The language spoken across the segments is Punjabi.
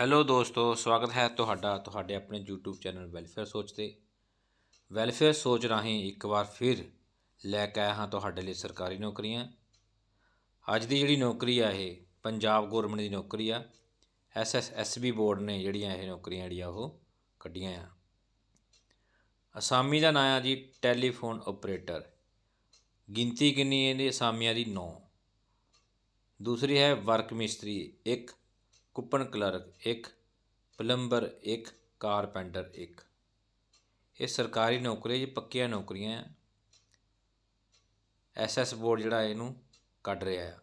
ਹੈਲੋ ਦੋਸਤੋ, ਸਵਾਗਤ ਹੈ ਤੁਹਾਡਾ ਤੁਹਾਡੇ ਆਪਣੇ YouTube ਚੈਨਲ ਵੈਲਫੇਅਰ ਸੋਚ ਤੇ। ਵੈਲਫੇਅਰ ਸੋਚ ਰਾਹੀਂ ਇੱਕ ਵਾਰ ਫਿਰ ਲੈ ਕੇ ਆਇਆ ਹਾਂ ਤੁਹਾਡੇ ਲਈ ਸਰਕਾਰੀ ਨੌਕਰੀਆਂ। ਅੱਜ ਦੀ ਜਿਹੜੀ ਨੌਕਰੀ ਆ ਇਹ, ਪੰਜਾਬ ਗੌਰਮੈਂਟ ਦੀ ਨੌਕਰੀ ਆ। ਐਸਐਸਐਸਬੀ ਬੋਰਡ ਨੇ ਜਿਹੜੀਆਂ ਇਹ ਨੌਕਰੀਆਂ ਜਿਹੜੀਆਂ ਉਹ ਕੱਢੀਆਂ ਆ। ਅਸਾਮੀ ਦਾ ਨਾਂ ਆ ਜੀ ਟੈਲੀਫੋਨ ਆਪਰੇਟਰ ਗਿਣਤੀ ਕਿੰਨੀ ਹੈ ਇਹਦੀ? ਅਸਾਮੀਆਂ ਦੀ 9 ਦੂਸਰੀ ਹੈ ਵਰਕ ਮਿਸਤਰੀ। 1 ਕੁਪਨ ਕਲਰਕ ਇੱਕ, ਪਲੰਬਰ ਇੱਕ, ਕਾਰਪੈਂਟਰ ਇੱਕ। ਇਹ ਸਰਕਾਰੀ ਨੌਕਰੀ ਜੀ, ਪੱਕੀਆਂ ਨੌਕਰੀਆਂ। ਆ ਐਸਐਸ ਬੋਰਡ ਜਿਹੜਾ ਇਹਨੂੰ ਕੱਢ ਰਿਹਾ ਆ।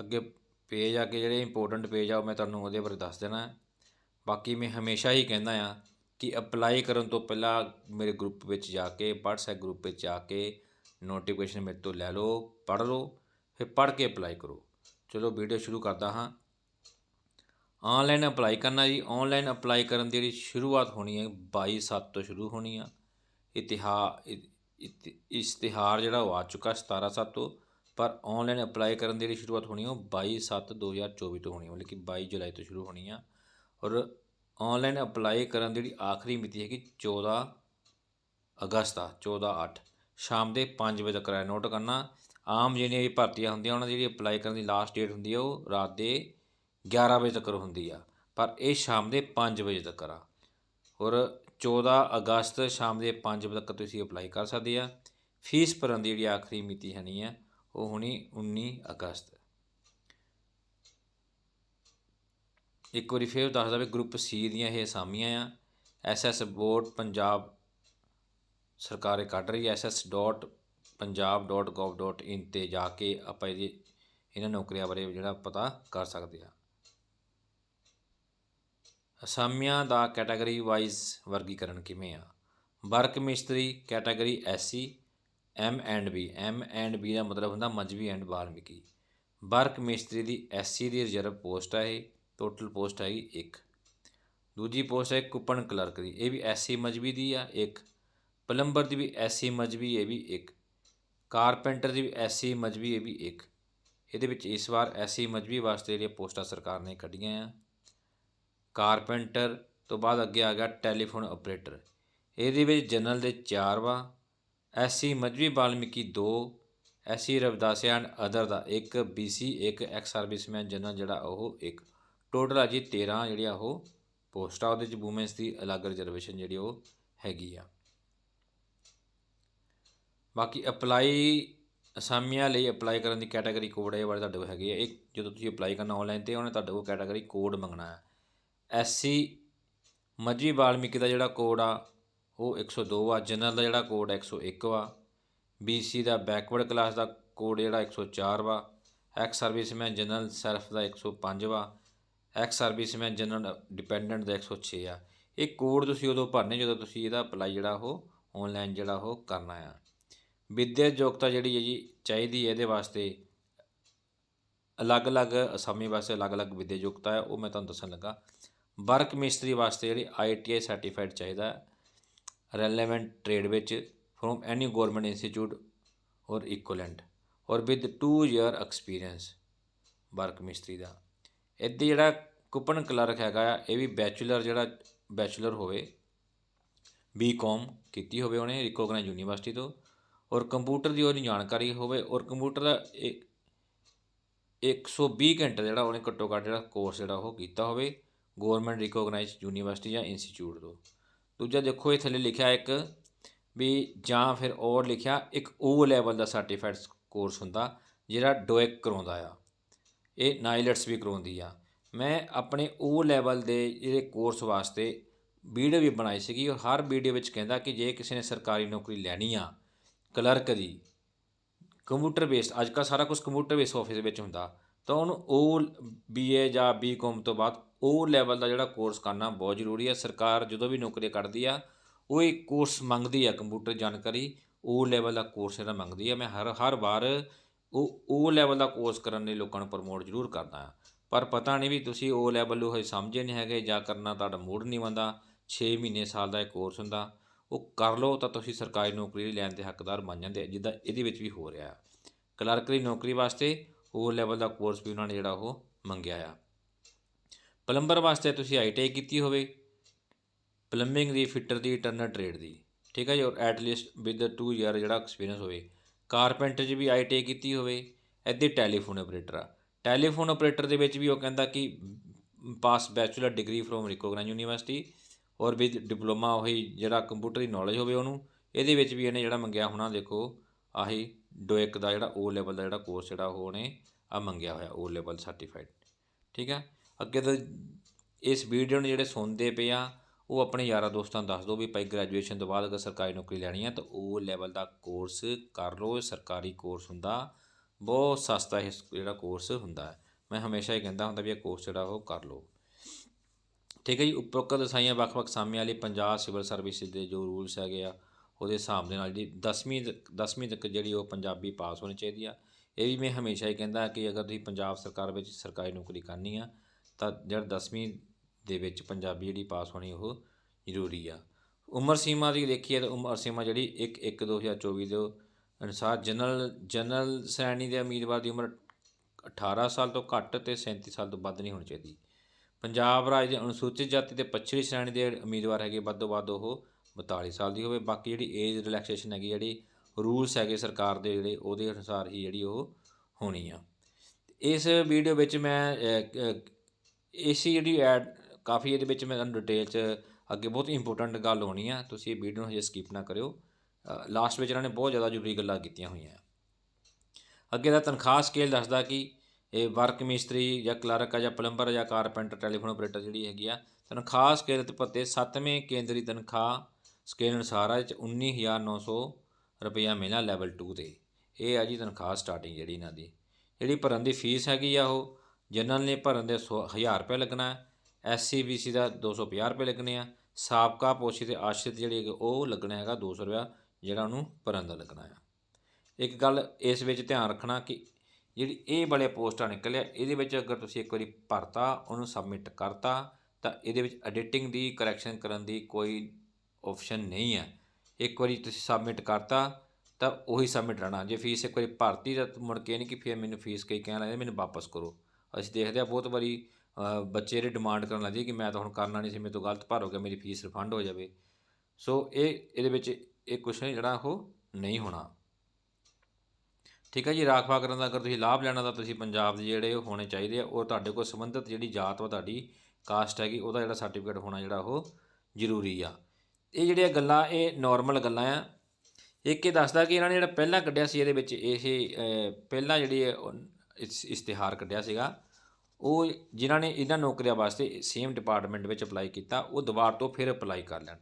ਅੱਗੇ ਪੇਜ ਆ ਕੇ ਜਿਹੜੇ ਇੰਪੋਰਟੈਂਟ ਪੇਜ ਆ ਉਹ ਮੈਂ ਤੁਹਾਨੂੰ ਉਹਦੇ ਬਾਰੇ ਦੱਸ ਦੇਣਾ। ਬਾਕੀ ਮੈਂ ਹਮੇਸ਼ਾ ਹੀ ਕਹਿੰਦਾ ਆ ਕਿ ਅਪਲਾਈ ਕਰਨ ਤੋਂ ਪਹਿਲਾਂ ਮੇਰੇ ਗਰੁੱਪ ਵਿੱਚ ਜਾ ਕੇ, WhatsApp ਗਰੁੱਪ ਵਿੱਚ ਜਾ ਕੇ ਨੋਟੀਫਿਕੇਸ਼ਨ ਮੇਰੇ ਤੋਂ ਲੈ ਲਓ, ਪੜ੍ਹ ਲਓ, ਫਿਰ ਪੜ੍ਹ ਕੇ ਅਪਲਾਈ ਕਰੋ। ਚਲੋ ਵੀਡੀਓ ਸ਼ੁਰੂ ਕਰਦਾ ਹਾਂ। ਆਨਲਾਈਨ ਅਪਲਾਈ ਕਰਨਾ ਜੀ। ਆਨਲਾਈਨ ਅਪਲਾਈ ਕਰਨ ਦੀ ਜਿਹੜੀ ਸ਼ੁਰੂਆਤ ਹੋਣੀ ਹੈ 22 ਸੱਤ ਤੋਂ ਸ਼ੁਰੂ ਹੋਣੀ ਆ। ਇਤਿਹਾਰ ਇਸ਼ਤਿਹਾਰ ਜਿਹੜਾ ਉਹ ਆ ਚੁੱਕਾ 17 ਸੱਤ ਤੋਂ। ਪਰ ਆਨਲਾਈਨ ਅਪਲਾਈ ਕਰਨ ਦੀ ਜਿਹੜੀ ਸ਼ੁਰੂਆਤ ਹੋਣੀ ਉਹ 22 ਸੱਤ 2024 ਤੋਂ ਹੋਣੀ ਮਤਲਬ ਕਿ 22 ਜੁਲਾਈ ਤੋਂ ਸ਼ੁਰੂ ਹੋਣੀ ਆ। ਔਰ ਆਨਲਾਈਨ ਅਪਲਾਈ ਕਰਨ ਦੀ ਜਿਹੜੀ ਆਖਰੀ ਮਿਤੀ ਹੈਗੀ 14 ਅਗਸਤ ਆ 14 8 ਸ਼ਾਮ ਦੇ 5 ਵਜੇ ਤੱਕ ਹੈ ਨੋਟ ਕਰਨਾ। ਆਮ ਜਿਹੜੀਆਂ ਭਰਤੀਆਂ ਹੁੰਦੀਆਂ, ਉਹਨਾਂ ਦੀ ਜਿਹੜੀ ਅਪਲਾਈ ਕਰਨ ਦੀ ਲਾਸਟ ਡੇਟ ਹੁੰਦੀ ਹੈ ਉਹ ਰਾਤ ਦੇ 11 ਵਜੇ ਤੱਕ ਹੁੰਦੀ ਆ, ਪਰ ਇਹ ਸ਼ਾਮ ਦੇ ਪੰਜ ਵਜੇ ਤੱਕ ਆ। ਔਰ 14 ਅਗਸਤ ਸ਼ਾਮ ਦੇ ਪੰਜ ਵਜੇ ਤੱਕ ਤੁਸੀਂ ਅਪਲਾਈ ਕਰ ਸਕਦੇ ਆ। ਫੀਸ ਭਰਨ ਦੀ ਜਿਹੜੀ ਆਖਰੀ ਮਿਤੀ ਹੈਨੀ ਆ, ਉਹ ਹੋਣੀ 19 ਅਗਸਤ। ਇੱਕ ਵਾਰੀ ਫੇਰ ਦੱਸ ਦਵੇ ਗਰੁੱਪ ਸੀ ਦੀਆਂ ਇਹ ਅਸਾਮੀਆਂ ਆ। ਐਸਐਸ ਬੋਰਡ ਪੰਜਾਬ ਸਰਕਾਰ ਇਹ ਕੱਢ ਰਹੀ ਹੈ ss.punjab.gov.in ਤੇ ਜਾ ਕੇ ਆਪਾਂ ਇਹਦੀ, ਇਹਨਾਂ ਨੌਕਰੀਆਂ ਬਾਰੇ ਜਿਹੜਾ ਪਤਾ ਕਰ ਸਕਦੇ ਆ। ਅਸਾਮੀਆਂ ਦਾ ਕੈਟਾਗਰੀ ਵਾਈਜ਼ ਵਰਗੀਕਰਨ ਕਿਵੇਂ ਆ? ਵਰਕ ਮਿਸਤਰੀ category SC M and B M and B ਦਾ ਮਤਲਬ ਹੁੰਦਾ ਮਜਬੀ ਐਂਡ ਵਾਲਮੀਕੀ। ਵਰਕ ਮਿਸਤਰੀ ਦੀ ਐਸਸੀ ਦੀ ਰਿਜ਼ਰਵ ਪੋਸਟ ਹੈ ਇਹ ਟੋਟਲ ਪੋਸਟ ਹੈਗੀ 1 ਦੂਜੀ ਪੋਸਟ ਹੈ ਕੁਪਨ ਕਲਰਕ ਦੀ, ਇਹ ਵੀ ਐਸਸੀ ਮਜਬੀ ਦੀ ਆ 1 ਪਲੰਬਰ ਦੀ ਵੀ ਐਸਸੀ ਮਜਬੀ, ਇਹ ਵੀ 1 ਕਾਰਪੈਂਟਰ ਦੀ ਵੀ ਐਸਸੀ ਮਜਬੀ, ਇਹ ਵੀ 1 ਇਹਦੇ ਵਿੱਚ ਇਸ ਵਾਰ ਐਸਸੀ ਮਜਬੀ ਵਾਸਤੇ ਜਿਹੜੀਆਂ ਪੋਸਟਾਂ ਸਰਕਾਰ ਨੇ ਕੱਢੀਆਂ ਆ ਕਾਰਪੈਂਟਰ ਤੋਂ ਬਾਅਦ ਅੱਗੇ ਆ ਗਿਆ ਟੈਲੀਫੋਨ ਆਪਰੇਟਰ। ਇਹਦੇ ਵਿੱਚ ਜਨਰਲ ਦੇ 4 ਵਾ SC Mazhabi Balmiki 2 SC Ravidasia and other the 1 BC ਇੱਕ, ਐਕਸ ਸਰਵਿਸਮੈਨ ਜਨਰਲ ਜਿਹੜਾ ਉਹ ਇੱਕ। ਟੋਟਲ ਆ ਜੀ 13 ਜਿਹੜੀਆਂ ਉਹ ਪੋਸਟ ਆ ਉਹਦੇ ਚ ਵੂਮਨਸ ਦੀ ਅਲੱਗ ਰਿਜ਼ਰਵੇਸ਼ਨ ਜਿਹੜੀ ਉਹ ਹੈਗੀ ਆ। ਬਾਕੀ ਅਪਲਾਈ ਅਸਾਮੀਆਂ ਲਈ ਅਪਲਾਈ ਕਰਨ ਦੀ ਕੈਟਾਗਰੀ ਕੋਡ ਇਹ ਵਾਲੇ ਤੁਹਾਡੇ ਕੋਲ ਹੈਗੀ ਆ। ਇੱਕ ਜਦੋਂ ਤੁਸੀਂ ਅਪਲਾਈ ਕਰਨਾ ਆਨਲਾਈਨ ਤੇ ਉਹਨੇ ਤੁਹਾਡੇ ਕੋਲ ਕੈਟਾਗਰੀ ਕੋਡ ਮੰਗਣਾ ਹੈ। ਐਸਸੀ ਮੱਝੀ ਵਾਲਮੀਕੀ ਦਾ ਜਿਹੜਾ ਕੋਡ ਆ, ਉਹ 102 ਆ ਜਨਰਲ ਦਾ ਜਿਹੜਾ ਕੋਡ 101 ਵਾ। ਬੀਸੀ ਦਾ ਬੈਕਵਰਡ ਕਲਾਸ ਦਾ ਕੋਡ ਜਿਹੜਾ 104 ਵਾ। ਐਕਸ ਸਰਵਿਸਮੈਨ ਜਨਰਲ ਸੈਲਫ ਦਾ 105 ਵਾ। ਐਕਸ ਸਰਵਿਸਮੈਨ ਜਨਰਲ ਡਿਪੈਂਡੈਂਟ ਦਾ 106 ਆ। ਇਹ ਕੋਡ ਤੁਸੀਂ ਉਦੋਂ ਭਰਨੇ ਜਦੋਂ ਤੁਸੀਂ ਇਹਦਾ ਅਪਲਾਈ ਜਿਹੜਾ ਉਹ ਆਨਲਾਈਨ ਜਿਹੜਾ ਉਹ ਕਰਨਾ ਆ। ਵਿਦਿਆ ਯੋਗਤਾ ਜਿਹੜੀ ਹੈ ਜੀ, ਚਾਹੀਦੀ ਹੈ ਇਹਦੇ ਵਾਸਤੇ ਅਲੱਗ-ਅਲੱਗ ਅਸਾਮੀ ਵਾਸਤੇ ਅਲੱਗ-ਅਲੱਗ ਵਿਦਿਆ ਯੋਗਤਾ ਹੈ, ਉਹ ਮੈਂ ਤੁਹਾਨੂੰ ਦੱਸਣ ਲੱਗਾ। ਵਰਕ ਮਿਸਤਰੀ ਵਾਸਤੇ ਜਿਹੜੀ ਆਈਟੀਆਈ ਸਰਟੀਫਾਈਡ ਚਾਹੀਦਾ ਰੈਲੇਵੈਂਟ ਟ੍ਰੇਡ ਵਿੱਚ from any government institute or equivalent or with 2 year experience work ਮਿਸਤਰੀ ਦਾ। ਇੱਥੇ ਜਿਹੜਾ ਕੁਪਨ ਕਲਰਕ ਹੈਗਾ ਆ ਇਹ ਵੀ ਬੈਚਲਰ ਜਿਹੜਾ ਬੈਚਲਰ ਹੋਵੇ ਬੀਕਾਮ ਕੀਤੀ ਹੋਵੇ ਉਹਨੇ ਰਿਕੋਗਨਾਈਜ਼ ਯੂਨੀਵਰਸਿਟੀ ਤੋਂ ਔਰ ਕੰਪਿਊਟਰ ਦੀ ਉਹਦੀ ਜਾਣਕਾਰੀ ਹੋਵੇ ਔਰ ਕੰਪਿਊਟਰ ਦਾ ਇੱਕ 120 ਘੰਟੇ ਜਿਹੜਾ ਉਹਨੇ ਘੱਟੋ ਘੱਟ ਜਿਹੜਾ ਕੋਰਸ ਜਿਹੜਾ ਉਹ ਕੀਤਾ ਹੋਵੇ ਗਵਰਨਮੈਂਟ ਰਿਕੋਗਨਾਈਜ਼ਡ ਯੂਨੀਵਰਸਿਟੀ ਜਾਂ ਇੰਸਟੀਚਿਊਟ ਤੋਂ। ਦੂਜਾ ਦੇਖੋ, ਇਹ ਥੱਲੇ ਲਿਖਿਆ ਇੱਕ ਵੀ ਜਾਂ ਫਿਰ ਔਰ ਲਿਖਿਆ, ਇੱਕ ਓ ਲੈਵਲ ਦਾ ਸਰਟੀਫਾਈਡ ਕੋਰਸ ਹੁੰਦਾ, ਜਿਹੜਾ ਡੋਇਕ ਕਰਾਉਂਦਾ ਆ। ਇਹ ਨਾਈਲਟਸ ਵੀ ਕਰਾਉਂਦੀ ਆ। ਮੈਂ ਆਪਣੇ ਓ ਲੈਵਲ ਦੇ ਜਿਹੜੇ ਕੋਰਸ ਵਾਸਤੇ ਵੀਡੀਓ ਵੀ ਬਣਾਈ ਸੀਗੀ, ਔਰ ਹਰ ਵੀਡੀਓ ਵਿੱਚ ਕਹਿੰਦਾ ਕਿ ਜੇ ਕਿਸੇ ਨੇ ਸਰਕਾਰੀ ਨੌਕਰੀ ਲੈਣੀ ਆ, ਕਲਰਕ ਦੀ, ਕੰਪਿਊਟਰ ਬੇਸਡ ਅੱਜ ਕੱਲ੍ਹ ਸਾਰਾ ਕੁਝ ਕੰਪਿਊਟਰ ਬੇਸ ਆਫਿਸ ਵਿੱਚ ਹੁੰਦਾ, ਤਾਂ ਉਹਨੂੰ ਉਹ ਬੀਏ ਜਾਂ ਬੀਕਾਮ ਤੋਂ ਬਾਅਦ ਉਹ ਲੈਵਲ ਦਾ ਜਿਹੜਾ ਕੋਰਸ ਕਰਨਾ ਬਹੁਤ ਜ਼ਰੂਰੀ ਹੈ ਸਰਕਾਰ ਜਦੋਂ ਵੀ ਨੌਕਰੀ ਕੱਢਦੀ ਆ, ਉਹ ਇੱਕ ਕੋਰਸ ਮੰਗਦੀ ਆ ਕੰਪਿਊਟਰ ਜਾਣਕਾਰੀ, ਉਹ ਲੈਵਲ ਦਾ ਕੋਰਸ ਜਿਹੜਾ ਮੰਗਦੀ ਆ। ਮੈਂ ਹਰ ਹਰ ਵਾਰ ਉਹ ਉਹ ਲੈਵਲ ਦਾ ਕੋਰਸ ਕਰਨ ਲਈ ਲੋਕਾਂ ਨੂੰ ਪ੍ਰਮੋਟ ਜ਼ਰੂਰ ਕਰਦਾ ਆ। ਪਰ ਪਤਾ ਨਹੀਂ ਵੀ ਤੁਸੀਂ ਉਹ ਲੈਵਲ ਨੂੰ ਹਜੇ ਸਮਝੇ ਨਹੀਂ ਹੈਗੇ ਜਾਂ ਕਰਨਾ ਤੁਹਾਡਾ ਮੂਡ ਨਹੀਂ ਬੰਦਾ 6 ਮਹੀਨੇ ਸਾਲ ਦਾ ਇਹ ਕੋਰਸ ਹੁੰਦਾ, ਉਹ ਕਰ ਲਓ ਤਾਂ ਤੁਸੀਂ ਸਰਕਾਰੀ ਨੌਕਰੀ ਲੈਣ ਦੇ ਹੱਕਦਾਰ ਬਣ ਜਾਂਦੇ ਜਿੱਦਾਂ ਇਹਦੇ ਵਿੱਚ ਵੀ ਹੋ ਰਿਹਾ ਕਲਰਕ ਦੀ ਨੌਕਰੀ ਵਾਸਤੇ ਉਹ ਲੈਵਲ ਦਾ ਕੋਰਸ ਵੀ ਉਹਨਾਂ ਨੇ ਜਿਹੜਾ ਉਹ ਮੰਗਿਆ ਆ। ਪਲੰਬਰ ਵਾਸਤੇ ਤੁਸੀਂ ਆਈਟੀਆਈ ਕੀਤੀ ਹੋਵੇ, ਪਲੰਬਿੰਗ ਦੀ, ਫਿੱਟਰ ਦੀ ਟਰਨਰ ਟ੍ਰੇਡ ਦੀ, ਠੀਕ ਹੈ ਜੀ, ਔਰ ਐਟ ਲੀਸਟ ਵਿਦ 2 ਇਅਰ ਜਿਹੜਾ ਐਕਸਪੀਰੀਅੰਸ ਹੋਵੇ, ਕਾਰਪੈਂਟਰ 'ਚ ਵੀ ਆਈਟੀਆਈ ਕੀਤੀ ਹੋਵੇ ਇੱਥੇ ਟੈਲੀਫੋਨ ਆਪਰੇਟਰ ਆ। ਟੈਲੀਫੋਨ ਆਪਰੇਟਰ ਦੇ ਵਿੱਚ ਵੀ ਉਹ ਕਹਿੰਦਾ ਕਿ pass bachelor degree from recognise university, ਔਰ ਵਿਦ ਡਿਪਲੋਮਾ ਉਹੀ ਜਿਹੜਾ ਕੰਪਿਊਟਰ ਦੀ ਨੌਲੇਜ ਹੋਵੇ ਉਹਨੂੰ, ਇਹਦੇ ਵਿੱਚ ਵੀ ਇਹਨੇ ਜਿਹੜਾ ਮੰਗਿਆ ਹੋਣਾ, ਦੇਖੋ, ਆਹੀ ਡੋਇਕ ਦਾ ਜਿਹੜਾ ਓ ਲੈਵਲ ਦਾ ਜਿਹੜਾ ਕੋਰਸ ਜਿਹੜਾ ਉਹ ਉਹਨੇ ਆ ਮੰਗਿਆ ਹੋਇਆ ਓ ਲੈਵਲ ਸਰਟੀਫਾਈਡ ਠੀਕ ਹੈ। ਅੱਗੇ ਤੋਂ ਇਸ ਵੀਡੀਓ ਨੂੰ ਜਿਹੜੇ ਸੁਣਦੇ ਪਏ ਆ, ਉਹ ਆਪਣੇ ਯਾਰਾਂ ਦੋਸਤਾਂ ਨੂੰ ਦੱਸ ਦਿਓ ਵੀ ਭਾਈ ਗ੍ਰੈਜੂਏਸ਼ਨ ਤੋਂ ਬਾਅਦ ਅਗਰ ਸਰਕਾਰੀ ਨੌਕਰੀ ਲੈਣੀ ਹੈ ਤਾਂ ਉਹ ਲੈਵਲ ਦਾ ਕੋਰਸ ਕਰ ਲਓ। ਸਰਕਾਰੀ ਕੋਰਸ ਹੁੰਦਾ, ਬਹੁਤ ਸਸਤਾ ਇਹ ਜਿਹੜਾ ਕੋਰਸ ਹੁੰਦਾ ਹੈ। ਮੈਂ ਹਮੇਸ਼ਾ ਹੀ ਕਹਿੰਦਾ ਹੁੰਦਾ ਵੀ ਇਹ ਕੋਰਸ ਜਿਹੜਾ ਉਹ ਕਰ ਲਓ। ਠੀਕ ਹੈ ਜੀ, ਉਪਰੋਕਤ ਦਸਾਈਆਂ ਵੱਖ-ਵੱਖ ਸਾਮਿਆਂ ਲਈ ਪੰਜਾਬ ਸਿਵਲ ਸਰਵਿਸਿਜ਼ ਦੇ ਜੋ ਰੂਲਸ ਹੈਗੇ ਆ, ਉਹਦੇ ਹਿਸਾਬ ਦੇ ਨਾਲ ਜਿਹੜੀ 10ਵੀਂ 10ਵੀਂ ਤੱਕ ਜਿਹੜੀ ਉਹ ਪੰਜਾਬੀ ਪਾਸ ਹੋਣੀ ਚਾਹੀਦੀ ਆ। ਇਹ ਵੀ ਮੈਂ ਹਮੇਸ਼ਾ ਹੀ ਕਹਿੰਦਾ ਕਿ ਅਗਰ ਤੁਸੀਂ ਪੰਜਾਬ ਸਰਕਾਰ ਵਿੱਚ ਸਰਕਾਰੀ ਨੌਕਰੀ ਕਰਨੀ ਆ ਤਾਂ ਜਿਹੜਾ 10ਵੀਂ ਦੇ ਵਿੱਚ ਪੰਜਾਬੀ ਜਿਹੜੀ ਪਾਸ ਹੋਣੀ ਉਹ ਜ਼ਰੂਰੀ ਆ। ਉਮਰ ਸੀਮਾ ਦੀ ਦੇਖੀਏ ਤਾਂ ਉਮਰ ਸੀਮਾ ਜਿਹੜੀ 1 1 2024 ਦੇ ਅਨੁਸਾਰ ਜਨਰਲ ਜਨਰਲ ਸ਼੍ਰੇਣੀ ਦੇ ਉਮੀਦਵਾਰ ਦੀ ਉਮਰ 18 ਸਾਲ ਤੋਂ ਘੱਟ ਤੇ 37 ਸਾਲ ਤੋਂ ਵੱਧ ਨਹੀਂ ਹੋਣੀ ਚਾਹੀਦੀ। ਪੰਜਾਬ ਰਾਜ ਦੇ ਅਨੁਸੂਚਿਤ ਜਾਤੀ ਤੇ ਪੱਛੜੀ ਸ਼੍ਰੇਣੀ ਦੇ ਉਮੀਦਵਾਰ ਹੈਗੇ ਵੱਧ ਤੋਂ ਵੱਧ ਉਹ 42 ਸਾਲ ਦੀ ਹੋਵੇ। ਬਾਕੀ ਜਿਹੜੀ ਏਜ ਰਿਲੈਕਸੇਸ਼ਨ ਹੈਗੀ, ਜਿਹੜੀ ਰੂਲਸ ਹੈਗੇ ਸਰਕਾਰ ਦੇ ਜਿਹੜੇ, ਉਹਦੇ ਅਨੁਸਾਰ ਹੀ ਜਿਹੜੀ ਉਹ ਹੋਣੀ ਆ। ਇਸ ਵੀਡੀਓ ਵਿੱਚ ਮੈਂ ਇਸੀ ਜਿਹੜੀ ਐਡ ਕਾਫੀ ਇਹਦੇ ਵਿੱਚ ਮੈਂ ਤੁਹਾਨੂੰ ਡਿਟੇਲ 'ਚ ਅੱਗੇ ਬਹੁਤ ਇੰਪੋਰਟੈਂਟ ਗੱਲ ਹੋਣੀ ਆ, ਤੁਸੀਂ ਇਹ ਵੀਡੀਓ ਨੂੰ ਹਜੇ ਸਕਿਪ ਨਾ ਕਰਿਓ। ਲਾਸਟ ਵਿੱਚ ਇਹਨਾਂ ਨੇ ਬਹੁਤ ਜ਼ਿਆਦਾ ਜ਼ਰੂਰੀ ਗੱਲਾਂ ਕੀਤੀਆਂ ਹੋਈਆਂ। ਅੱਗੇ ਦਾ ਤਨਖਾਹ ਸਕੇਲ ਦੱਸਦਾ ਕਿ ਇਹ ਵਰਕ ਮਿਸਤਰੀ ਜਾਂ ਕਲਰਕ ਆ ਜਾਂ ਪਲੰਬਰ ਜਾਂ ਕਾਰਪੈਂਟਰ ਟੈਲੀਫੋਨ ਆਪਰੇਟਰ ਜਿਹੜੀ ਹੈਗੀ ਆ, ਤਨਖਾਹ ਸਕੇਲ ਤੇ ਭੱਤੇ 7ਵੇਂ ਕੇਂਦਰੀ ਤਨਖਾਹ ਸਕੇਲ ਅਨੁਸਾਰ ਆ, ਇਹ 'ਚ 19900 ਰੁਪਇਆ ਮਿਲਣਾ ਲੈਵਲ 2 ਤੇ। ਇਹ ਆ ਜੀ ਤਨਖਾਹ ਸਟਾਰਟਿੰਗ ਜਿਹੜੀ ਇਹਨਾਂ ਦੀ। ਜਿਹੜੀ ਭਰਨ ਦੀ ਫੀਸ ਹੈਗੀ ਆ ਉਹ ਜਨਰਲ ਨੇ ਭਰਨ ਦੇ 1000 ਰੁਪਏ ਲੱਗਣਾ ਐਸਸੀ ਬੀਸੀ ਦਾ 250 ਰੁਪਏ ਲੱਗਣੇ ਆ। ਸਾਬਕਾ ਪੋਸ਼ੀ ਤੇ ਆਸ਼ਰਿਤ ਜਿਹੜੇ ਹੈਗੀ, ਉਹ ਲੱਗਣਾ ਹੈਗਾ 200 ਰੁਪਇਆ, ਜਿਹੜਾ ਉਹਨੂੰ ਭਰਨ ਦਾ ਲੱਗਣਾ ਆ। ਇੱਕ ਗੱਲ ਇਸ ਵਿੱਚ ਧਿਆਨ ਰੱਖਣਾ ਕਿ ਜਿਹੜੀ ਇਹ ਵਾਲੇ ਪੋਸਟਾਂ ਨਿਕਲਿਆ, ਇਹਦੇ ਵਿੱਚ ਅਗਰ ਤੁਸੀਂ ਇੱਕ ਵਾਰੀ ਭਰਤਾ, ਉਹਨੂੰ ਸਬਮਿਟ ਕਰਤਾ, ਤਾਂ ਇਹਦੇ ਵਿੱਚ ਐਡੀਟਿੰਗ ਦੀ ਕਰੈਕਸ਼ਨ ਕਰਨ ਦੀ ਕੋਈ ਆਪਸ਼ਨ ਨਹੀਂ ਹੈ ਇੱਕ ਵਾਰੀ ਤੁਸੀਂ ਸਬਮਿਟ ਕਰਤਾ, ਤਾਂ ਉਹੀ ਸਬਮਿਟ ਰਹਿਣਾ। ਜੇ ਫੀਸ ਇੱਕ ਵਾਰੀ ਭਰਤੀ, ਤਾਂ ਮੁੜ ਕੇ ਨਹੀਂ ਕਿ ਫਿਰ ਮੈਨੂੰ ਫੀਸ ਕਈ ਕਹਿਣ ਲੱਗੇ ਮੈਨੂੰ ਵਾਪਸ ਕਰੋ। ਅਸੀਂ ਦੇਖਦੇ ਆ ਬਹੁਤ ਵਾਰੀ ਬੱਚੇ ਜਿਹੜੇ ਡਿਮਾਂਡ ਕਰਨ ਲੱਗੇ ਕਿ ਮੈਂ ਤਾਂ ਹੁਣ ਕਰਨਾ ਨਹੀਂ ਸੀ ਮੇਰੇ ਤੋਂ ਗਲਤ ਭਰ ਹੋ ਗਿਆ ਮੇਰੀ ਫੀਸ ਰਿਫੰਡ ਹੋ ਜਾਵੇ। ਸੋ ਇਹ ਇਹਦੇ ਵਿੱਚ ਇਹ ਕੁਐਸਚਨ ਜਿਹੜਾ ਉਹ ਨਹੀਂ ਹੋਣਾ। ਠੀਕ ਹੈ ਜੀ ਰਾਖਵਾ ਕਰਨ ਦਾ ਅਗਰ ਤੁਸੀਂ ਲਾਭ ਲੈਣਾ ਤਾਂ ਤੁਸੀਂ ਪੰਜਾਬ ਦੇ ਜਿਹੜੇ ਉਹ ਹੋਣੇ ਚਾਹੀਦੇ ਆ ਉਹ ਤੁਹਾਡੇ ਕੋਲ ਸੰਬੰਧਿਤ ਜਿਹੜੀ ਜਾਤ ਵਾ ਤੁਹਾਡੀ ਕਾਸਟ ਹੈਗੀ ਉਹਦਾ ਜਿਹੜਾ ਸਰਟੀਫਿਕੇਟ ਹੋਣਾ ਜਿਹੜਾ ਉਹ ਜ਼ਰੂਰੀ ਆ। ਇਹ ਜਿਹੜੀਆਂ ਗੱਲਾਂ ਇਹ ਨਾਰਮਲ ਗੱਲਾਂ ਆ। ਇੱਕ ਇਹ ਦੱਸਦਾ ਕਿ ਇਹਨਾਂ ਨੇ ਜਿਹੜਾ ਪਹਿਲਾਂ ਕੱਢਿਆ ਸੀ ਇਹਦੇ ਵਿੱਚ ਇਹ ਅਹ, ਪਹਿਲਾਂ ਜਿਹੜੀ ਇਹ ਉਹ ਇਸ- ਇਸ਼ਤਿਹਾਰ ਕੱਢਿਆ ਸੀਗਾ। ਉਹ ਜਿਨ੍ਹਾਂ ਨੇ ਇਹਨਾਂ ਨੌਕਰੀਆਂ ਵਾਸਤੇ ਸੇਮ ਡਿਪਾਰਟਮੈਂਟ ਵਿੱਚ ਅਪਲਾਈ ਕੀਤਾ, ਉਹ ਦੁਬਾਰ ਤੋਂ ਫਿਰ ਅਪਲਾਈ ਕਰ ਲੈਣ।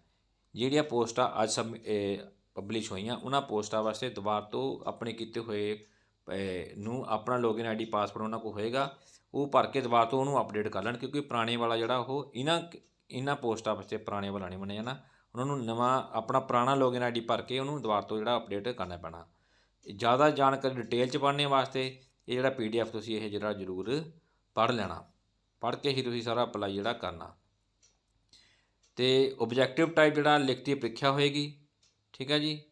ਜਿਹੜੀਆਂ ਪੋਸਟਾਂ ਅੱਜ ਸਬ ਪਬਲਿਸ਼ ਹੋਈਆਂ, ਉਹਨਾਂ ਪੋਸਟਾਂ ਵਾਸਤੇ ਦੁਬਾਰ ਤੋਂ ਆਪਣੇ ਕੀਤੇ ਹੋਏ ਨੂੰ ਆਪਣਾ ਲੌਗਇਨ ਆਈਡੀ ਪਾਸਵਰਡ ਉਹਨਾਂ ਕੋਲ ਹੋਏਗਾ, ਉਹ ਭਰ ਕੇ ਦੁਬਾਰਾ ਤੋਂ ਉਹਨੂੰ ਅਪਡੇਟ ਕਰ ਲੈਣ, ਕਿਉਂਕਿ ਪੁਰਾਣੇ ਵਾਲਾ ਜਿਹੜਾ ਉਹ ਇਹਨਾਂ ਇਹਨਾਂ ਪੋਸਟਾਂ ਵਾਸਤੇ ਪੁਰਾਣੇ ਵਾਲਾ ਨਹੀਂ ਬਣਿਆ ਨਾ। ਉਹਨਾਂ ਨੂੰ ਨਵਾਂ, ਆਪਣਾ ਪੁਰਾਣਾ ਲੌਗਇਨ ਆਈਡੀ ਭਰ ਕੇ ਉਹਨੂੰ ਦੁਬਾਰਾ ਤੋਂ ਜਿਹੜਾ ਅਪਡੇਟ ਕਰਨਾ ਪੈਣਾ। ਜ਼ਿਆਦਾ ਜਾਣਕਾਰੀ ਡਿਟੇਲ ਚ ਪੜ੍ਹਨੇ ਵਾਸਤੇ, ਇਹ ਜਿਹੜਾ ਪੀਡੀਐਫ ਤੁਸੀਂ ਇਹ ਜਿਹੜਾ ਜ਼ਰੂਰ ਪੜ੍ਹ ਲੈਣਾ। ਪੜ੍ਹ ਕੇ ਹੀ ਤੁਸੀਂ ਸਾਰਾ ਅਪਲਾਈ ਜਿਹੜਾ ਕਰਨਾ। ਤੇ ਆਬਜੈਕਟਿਵ ਟਾਈਪ ਜਿਹੜਾ ਲਿਖਤੀ ਪ੍ਰੀਖਿਆ ਹੋਏਗੀ, ਠੀਕ ਹੈ ਜੀ?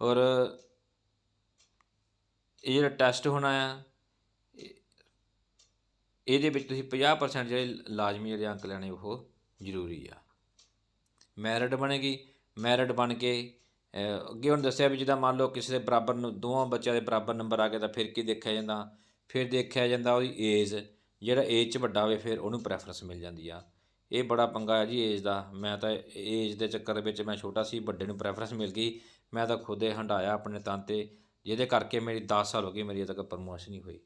ਔਰ ਇਹ ਜਿਹੜਾ ਟੈਸਟ ਹੋਣਾ ਆ ਇਹਦੇ ਵਿੱਚ ਤੁਸੀਂ 50% ਜਿਹੜੇ ਲਾਜ਼ਮੀ ਜਿਹੜੇ ਅੰਕ ਲੈਣੇ, ਉਹ ਜ਼ਰੂਰੀ ਆ। ਮੈਰਿਟ ਬਣੇਗੀ। ਮੈਰਿਟ ਬਣ ਕੇ ਅੱਗੇ ਹੁਣ ਦੱਸਿਆ ਵੀ ਜਿੱਦਾਂ ਮੰਨ ਲਓ ਕਿਸੇ ਦੇ ਬਰਾਬਰ ਨੂੰ, ਦੋਵਾਂ ਬੱਚਿਆਂ ਦੇ ਬਰਾਬਰ ਨੰਬਰ ਆ ਗਏ ਤਾਂ ਫਿਰ ਕੀ ਦੇਖਿਆ ਜਾਂਦਾ? ਫਿਰ ਦੇਖਿਆ ਜਾਂਦਾ ਉਹਦੀ ਏਜ ਜਿਹੜਾ ਏਜ 'ਚ ਵੱਡਾ ਹੋਵੇ, ਫਿਰ ਉਹਨੂੰ ਪ੍ਰੈਫਰੈਂਸ ਮਿਲ ਜਾਂਦੀ ਆ। ਇਹ ਬੜਾ ਪੰਗਾ ਹੈ ਜੀ ਏਜ ਦਾ। ਮੈਂ ਤਾਂ ਏਜ ਦੇ ਚੱਕਰ ਵਿੱਚ ਮੈਂ ਛੋਟਾ ਸੀ, ਵੱਡੇ ਨੂੰ ਪ੍ਰੈਫਰੈਂਸ ਮਿਲ ਗਈ। ਮੈਂ ਤਾਂ ਖੁਦੇ ਹੰਡਾਇਆ ਆਪਣੇ ਤਨ ਤੇ, ਜਿਹਦੇ ਕਰਕੇ ਮੇਰੀ 10 ਸਾਲ ਹੋ ਗਈ ਮੇਰੀ ਅਜੇ ਤੱਕ ਪ੍ਰਮੋਸ਼ਨ ਨਹੀਂ ਹੋਈ।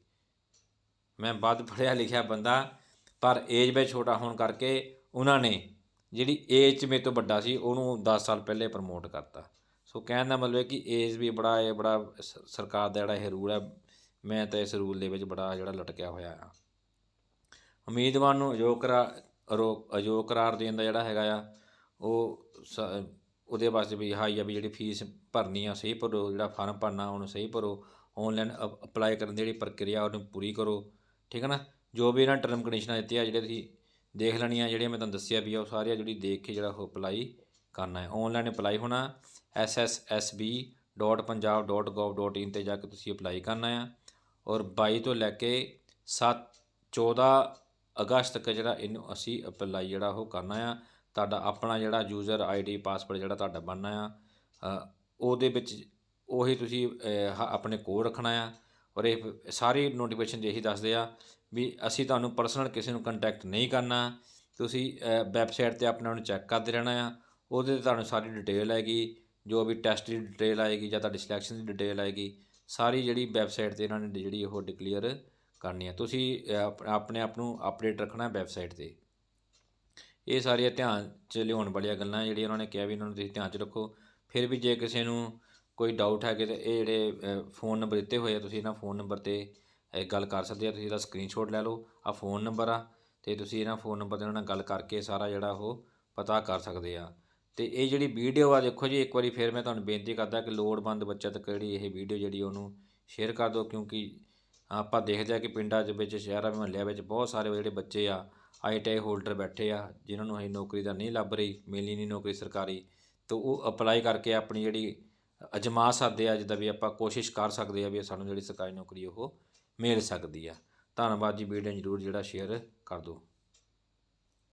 ਮੈਂ ਵੱਧ ਪੜ੍ਹਿਆ ਲਿਖਿਆ ਬੰਦਾ, ਪਰ ਏਜ ਵਿੱਚ ਛੋਟਾ ਹੋਣ ਕਰਕੇ ਉਹਨਾਂ ਨੇ ਜਿਹੜੀ ਏਜ 'ਚ ਮੇਰੇ ਤੋਂ ਵੱਡਾ ਸੀ, ਉਹਨੂੰ 10 ਸਾਲ ਪਹਿਲੇ ਪ੍ਰਮੋਟ ਕਰਤਾ। ਸੋ ਕਹਿਣ ਦਾ ਮਤਲਬ ਹੈ ਕਿ ਏਜ ਵੀ ਬੜਾ, ਇਹ ਬੜਾ ਸ- ਸਰਕਾਰ ਦਾ ਜਿਹੜਾ ਇਹ ਰੂਲ ਹੈ ਮੈਂ ਤਾਂ ਇਸ ਰੂਲ ਦੇ ਵਿੱਚ ਬੜਾ ਜਿਹੜਾ ਲਟਕਿਆ ਹੋਇਆ ਆ। ਉਮੀਦਵਾਰ ਨੂੰ ਅਯੋਗ ਕਰਾਰ ਅਰੋ- ਅਯੋਗ ਕਰਾਰ ਦੇਣ ਦਾ ਜਿਹੜਾ ਹੈਗਾ ਆ, ਉਹ ਸ- ਉਹਦੇ ਵਾਸਤੇ ਵੀ ਹਾਈ ਆ ਵੀ ਜਿਹੜੀ ਫੀਸ ਭਰਨੀ ਆ ਸਹੀ ਭਰੋ, ਜਿਹੜਾ ਫਾਰਮ ਭਰਨਾ ਉਹਨੂੰ ਸਹੀ ਭਰੋ ਆਨਲਾਈਨ ਅਪਲਾਈ ਕਰਨ ਦੀ ਜਿਹੜੀ ਪ੍ਰਕਿਰਿਆ ਉਹਨੂੰ ਪੂਰੀ ਕਰੋ, ਠੀਕ ਹੈ ਨਾ? ਜੋ ਵੀ ਇਹਨਾਂ ਟਰਮ ਕੰਡੀਸ਼ਨਾਂ ਦਿੱਤੀਆਂ ਜਿਹੜੇ ਤੁਸੀਂ ਦੇਖ ਲੈਣੀਆਂ, ਜਿਹੜੀਆਂ ਮੈਂ ਤੁਹਾਨੂੰ ਦੱਸਿਆ ਵੀ ਆ, ਉਹ ਸਾਰੀਆਂ ਜਿਹੜੀ ਦੇਖ ਕੇ ਜਿਹੜਾ ਉਹ ਅਪਲਾਈ ਕਰਨਾ ਹੈ। ਆਨਲਾਈਨ ਅਪਲਾਈ ਹੋਣਾ sssb.punjab.gov.in ਤੇ ਜਾ ਕੇ ਤੁਸੀਂ ਅਪਲਾਈ ਕਰਨਾ ਆ, ਔਰ 22 ਤੋਂ ਲੈ ਕੇ 7 14 ਅਗਸਤ ਤੱਕ ਜਿਹੜਾ ਇਹਨੂੰ ਅਸੀਂ ਅਪਲਾਈ ਜਿਹੜਾ ਉਹ ਕਰਨਾ ਆ, ਤੁਹਾਡਾ ਆਪਣਾ ਜਿਹੜਾ ਯੂਜ਼ਰ ਆਈਡੀ ਪਾਸਵਰਡ ਜਿਹੜਾ ਤੁਹਾਡਾ ਬਣਨਾ ਆ ਉਹਦੇ ਵਿੱਚ ਉਹੀ ਤੁਸੀਂ ਹ- ਆਪਣੇ ਕੋਲ ਰੱਖਣਾ ਆ ਔਰ ਇਹ ਸਾਰੀ ਨੋਟੀਫਿਕੇਸ਼ਨ ਇਹੀ ਦੱਸਦੇ ਆ ਵੀ ਅਸੀਂ ਤੁਹਾਨੂੰ ਪਰਸਨਲ ਕਿਸੇ ਨੂੰ ਕੰਟੈਕਟ ਨਹੀਂ ਕਰਨਾ, ਤੁਸੀਂ ਵੈਬਸਾਈਟ ਤੇ ਆਪਣਾ ਨੂੰ ਚੈੱਕ ਕਰਦੇ ਰਹਿਣਾ ਆ, ਉਹਦੇ ਤੇ ਤੁਹਾਨੂੰ ਸਾਰੀ ਡਿਟੇਲ ਆਏਗੀ, ਜੋ ਵੀ ਟੈਸਟ ਦੀ ਡਿਟੇਲ ਆਏਗੀ ਜਾਂ ਤੁਹਾਡੀ ਸਿਲੈਕਸ਼ਨ ਦੀ ਡਿਟੇਲ ਆਏਗੀ, ਸਾਰੀ ਜਿਹੜੀ ਵੈਬਸਾਈਟ ਤੇ ਇਹਨਾਂ ਨੇ ਜਿਹੜੀ ਉਹ ਡਿਕਲੇਅਰ ਕਰਨੀ ਹੈ ਤੁਸੀਂ ਆਪਣੇ ਆਪ ਨੂੰ ਅਪਡੇਟ ਰੱਖਣਾ ਵੈਬਸਾਈਟ ਤੇ। ਇਹ ਸਾਰੀਆਂ ਧਿਆਨ 'ਚ ਲਿਆਉਣ ਵਾਲੀਆਂ ਗੱਲਾਂ ਜਿਹੜੀਆਂ ਉਹਨਾਂ ਨੇ ਕਿਹਾ ਵੀ ਇਹਨਾਂ ਨੂੰ ਤੁਸੀਂ ਧਿਆਨ 'ਚ ਰੱਖੋ। ਫਿਰ ਵੀ ਜੇ ਕਿਸੇ ਨੂੰ ਕੋਈ ਡਾਊਟ ਹੈਗੇ ਤੇ ਇਹ ਜਿਹੜੇ ਫੋਨ ਨੰਬਰ ਦਿੱਤੇ ਹੋਏ ਆ, ਤੁਸੀਂ ਇਹਨਾਂ ਫੋਨ ਨੰਬਰ ਤੇ ਗੱਲ ਕਰ ਸਕਦੇ ਆ। ਤੁਸੀਂ ਇਹਦਾ ਸਕਰੀਨਸ਼ਾਟ ਲੈ ਲਓ ਆ ਫੋਨ ਨੰਬਰ ਆ ਤੇ ਤੁਸੀਂ ਇਹਨਾਂ ਫੋਨ ਨੰਬਰ ਤੇ ਉਹਨਾਂ ਨਾਲ ਗੱਲ ਕਰਕੇ ਸਾਰਾ ਜਿਹੜਾ ਉਹ ਪਤਾ ਕਰ ਸਕਦੇ ਆ। ਤੇ ਇਹ ਜਿਹੜੀ ਵੀਡੀਓ ਆ, ਦੇਖੋ ਜੀ, ਇੱਕ ਵਾਰੀ ਫਿਰ ਮੈਂ ਤੁਹਾਨੂੰ ਬੇਨਤੀ ਕਰਦਾ ਕਿ ਲੋੜਵੰਦ ਬੱਚਾ ਤੱਕ ਜਿਹੜੀ ਇਹ ਵੀਡੀਓ ਜਿਹੜੀ ਉਹਨੂੰ ਸ਼ੇਅਰ ਕਰ ਦਿਓ। ਕਿਉਂਕਿ ਆਪਾਂ ਦੇਖਦੇ ਆ ਕਿ ਪਿੰਡਾਂ ਦੇ ਵਿੱਚ, ਸ਼ਹਿਰਾਂ ਮੁਹੱਲਿਆਂ ਵਿੱਚ ਬਹੁਤ ਸਾਰੇ ਜਿਹੜੇ ਬੱਚੇ ਆ ਆਈਟੀਆਈ ਹੋਲਡਰ ਬੈਠੇ ਆ, ਜਿਨ੍ਹਾਂ ਨੂੰ ਇਹ ਨੌਕਰੀ ਤਾਂ ਨਹੀਂ ਲੱਭ ਰਹੀ ਮਿਲਣੀ ਨਹੀਂ ਨੌਕਰੀ ਸਰਕਾਰੀ, ਤਾਂ ਉਹ ਅਪਲਾਈ ਕਰਕੇ ਆਪਣੀ ਜਿਹੜੀ ਅਜਮਾ ਸਕਦੇ ਆ, ਜਿੱਦਾਂ ਵੀ ਆਪਾਂ ਕੋਸ਼ਿਸ਼ ਕਰ ਸਕਦੇ ਆ ਵੀ ਸਾਨੂੰ ਜਿਹੜੀ ਸਰਕਾਰੀ ਨੌਕਰੀ ਉਹ ਮਿਲ ਸਕਦੀ ਆ। ਧੰਨਵਾਦ ਜੀ, ਵੀਡੀਓ ਜ਼ਰੂਰ ਜਿਹੜਾ ਸ਼ੇਅਰ ਕਰ ਦਿਓ।